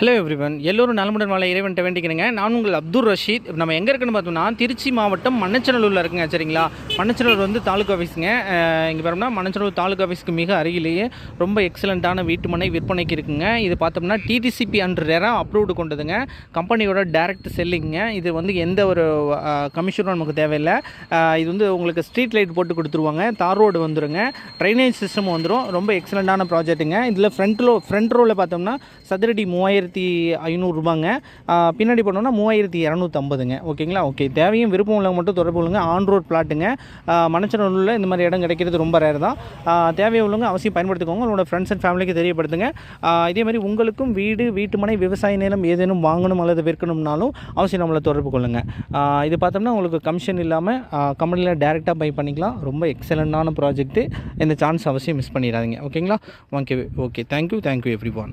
Hello everyone எல்லோரும் நலமுடன் வாழ இறைவன்ட்ட வேண்டிக்கிறேங்க. நான் உங்கள் அப்துல் ரஷீத். நம்ம எங்கே இருக்குன்னு பார்த்தோம்னா திருச்சி மாவட்டம் மண்ணச்சநல்லூரில் இருக்குங்க. சரிங்களா? மண்ணச்சநல்லூர் வந்து தாலுக்கா ஆஃபீஸுங்க இங்கே பார்த்தோம்னா மண்ணச்சநல்லூர் தாலுக்கா ஆஃபீஸ்க்கு மிக அருகிலேயே ரொம்ப எக்ஸலண்ட்டான வீட்டுமனை விற்பனைக்கு இருக்குங்க. இது பார்த்தோம்னா டிடிசிபி அண்ட் ரெரா அப்ரூவ்டு கொண்டதுங்க. கம்பெனியோட டைரக்ட் செல்லிங்க இது வந்து எந்த ஒரு கமிஷனும் நமக்கு தேவையில்லை. இது வந்து உங்களுக்கு ஸ்ட்ரீட் லைட் போட்டு கொடுத்துருவாங்க. தார் ரோடு வந்துருங்க. ட்ரைனேஜ் சிஸ்டம் வந்துடும் ரொம்ப எக்ஸலண்ட்டான ப்ராஜெக்ட்டுங்க இதில் ஃப்ரண்ட் ரோ ஃப்ரண்ட் ரோவில் பார்த்தோம்னா சதுரடி மூவாயிரத்தி ஐநூறுரூபாங்க பின்னாடி போனோம்னா மூவாயிரத்தி இரநூத்தம்பதுங்க. ஓகேங்களா? ஓகே தேவையும் விருப்பம் உள்ளவங்க மட்டும் தொடர்பு கொள்ளுங்க. ஆன் ரோட் பிளாட்டுங்க மணச்சனூரில் இந்த மாதிரி இடம் கிடைக்கிறது ரொம்ப ரேர் தான். ஆஹ் தேவை உள்ளவங்க அவசியம் பயன்படுத்திக்கோங்க. உங்களோட ஃப்ரெண்ட்ஸ் அண்ட் ஃபேமிலிக்கு தெரியப்படுத்துங்க. இதே மாதிரி உங்களுக்கும் வீடு வீட்டுமனை விவசாய நிலம் ஏதேனும் வாங்கணும் அல்லது விற்கணும்னாலும் அவசியம் நம்மளை தொடர்பு கொள்ளுங்கள் இது பார்த்தோம்னா உங்களுக்கு கமிஷன் இல்லாமல் கம்பெனியில் டேரெக்டாக பை பண்ணிக்கலாம். ரொம்ப எக்ஸலண்ட்டான ப்ராஜெக்ட்டு இந்த சான்ஸ் அவசியம் மிஸ் பண்ணிடாதீங்க. ஓகேங்களா? Okay okay thank you thank you everyone